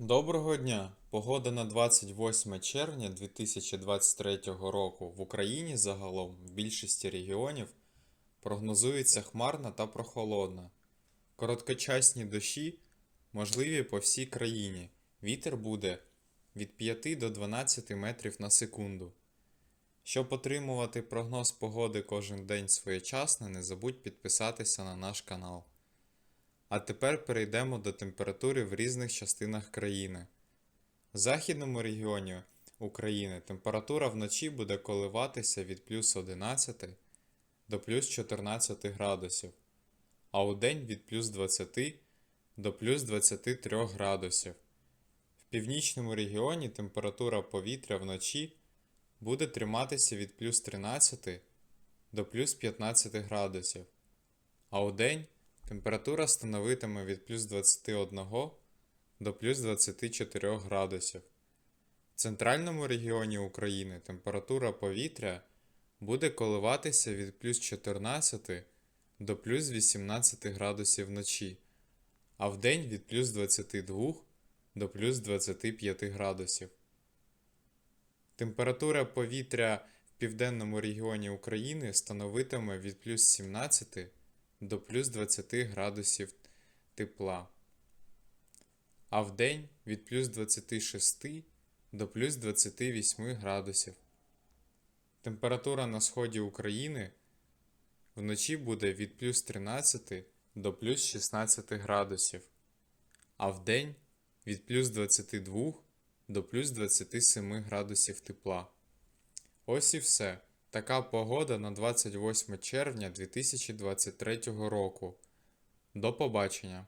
Доброго дня! Погода на 28 червня 2023 року в Україні загалом в більшості регіонів прогнозується хмарна та прохолодна. Короткочасні дощі можливі по всій країні. Вітер буде від 5 до 12 метрів на секунду. Щоб отримувати прогноз погоди кожен день своєчасно, не забудь підписатися на наш канал. А тепер перейдемо до температури в різних частинах країни. В західному регіоні України температура вночі буде коливатися від плюс 11 до плюс 14 градусів, а у день від плюс 20 до плюс 23 градусів. В північному регіоні температура повітря вночі буде триматися від плюс 13 до плюс 15 градусів, а у день Температура становитиме від плюс 21 до плюс 24 градусів. В центральному регіоні України температура повітря буде коливатися від плюс 14 до плюс 18 градусів вночі, а вдень від плюс 22 до плюс 25 градусів. Температура повітря в південному регіоні України становитиме від плюс 17 до плюс 20 градусів тепла, а вдень від плюс 26 до плюс 28 градусів. Температура на сході України вночі буде від плюс 13 до плюс 16 градусів, а вдень від плюс 22 до плюс 27 градусів тепла. Ось і все. Така погода на 28 червня 2023 року. До побачення!